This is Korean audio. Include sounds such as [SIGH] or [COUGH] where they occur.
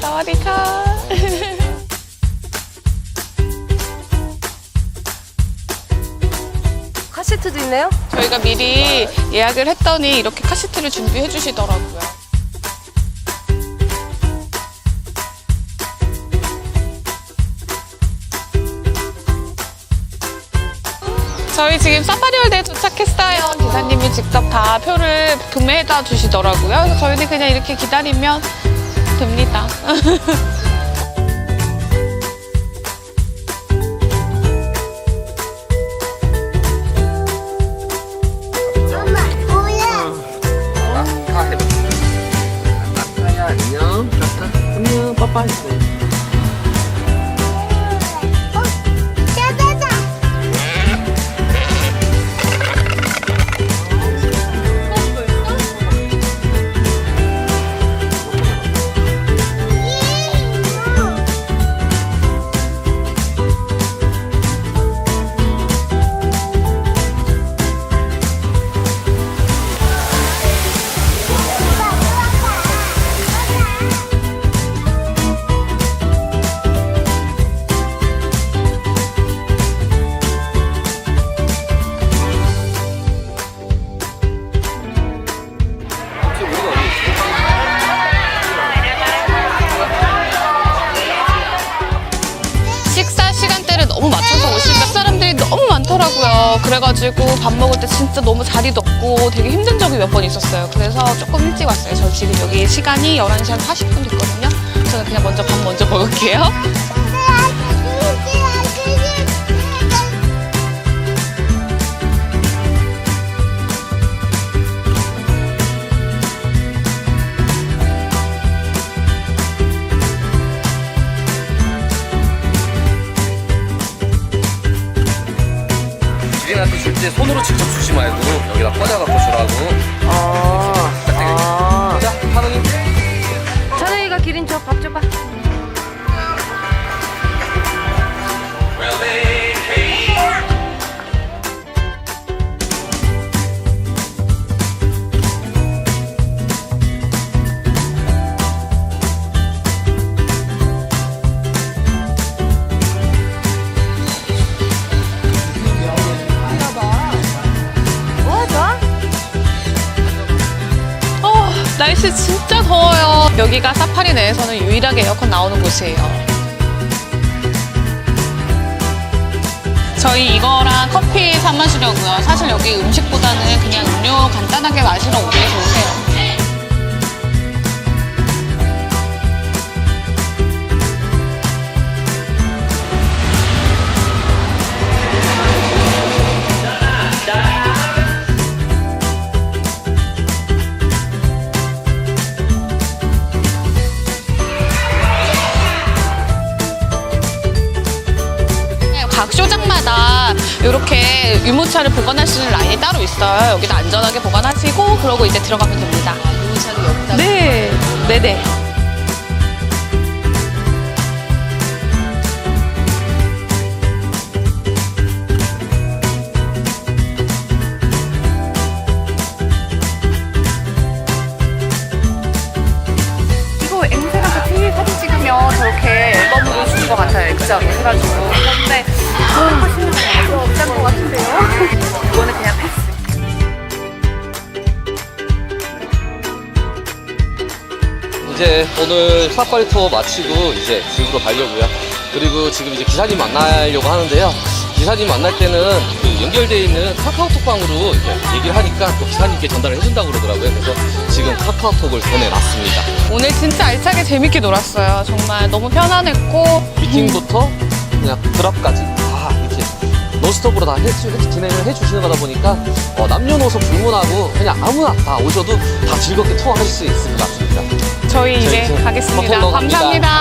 사와디카. [LAUGHS] 카시트도 있네요? 저희가 미리 예약을 했더니 이렇게 카시트를 준비해 주시더라고요. 저희 지금 사파리월드에 도착했어요. 기사님이 직접 다 표를 구매해다 주시더라고요. 그래서 저희는 그냥 이렇게 기다리면 됩니다. 뭐야? 아야 안녕. 안녕. 빠빠이. 너무 많더라고요. 그래가지고 밥 먹을 때 진짜 너무 자리도 없고 되게 힘든 적이 몇 번 있었어요. 그래서 조금 일찍 왔어요. 저 지금 여기 시간이 11시 한 40분 됐거든요. 저는 그냥 먼저 밥 먼저 먹을게요. 주인한테 줄 때 손으로 직접 주지 말고 여기다 꽂아갖고 주라고. 아, 날씨 진짜 더워요. 여기가 사파리 내에서는 유일하게 에어컨 나오는 곳이에요. 저희 이거랑 커피 사 마시려고요. 사실 여기 음식보다는 그냥 음료 간단하게 마시러 오기 좋으세요. 각 쇼장마다 이렇게 유모차를 보관할 수 있는 라인이 따로 있어요. 여기다 안전하게 보관하시고 그러고 이제 들어가면 됩니다. 유모차를 여기다. 네, 네, 네. 이거 앵세 가서 TV 사진 찍으면 저렇게 앨범으로 것 같아요. 액자로 해가지고. 근데 그건 하시는 거 비싼 것 같은데요? [LAUGHS] 이거는 그냥 패스. 이제 오늘 사파리 투어 마치고 이제 집으로 가려고요. 그리고 지금 이제 기사님 만나려고 하는데요. 기사님 만날 때는 그 연결되어 있는 카카오톡방으로 이렇게 얘기를 하니까 또 기사님께 전달을 해준다고 그러더라고요. 그래서 카카오톡을 보내놨습니다. 오늘 진짜 알차게 재밌게 놀았어요. 정말 너무 편안했고. 미팅부터 그냥 드랍까지 다 이렇게 노스톱으로 다 해주, 해- 진행을 해주시는 거다 보니까 어, 남녀노소 불문하고 그냥 아무나 다 오셔도 다 즐겁게 투어하실 수 있을 것 같습니다. 저희 이제 저희 이제 가겠습니다. 감사합니다.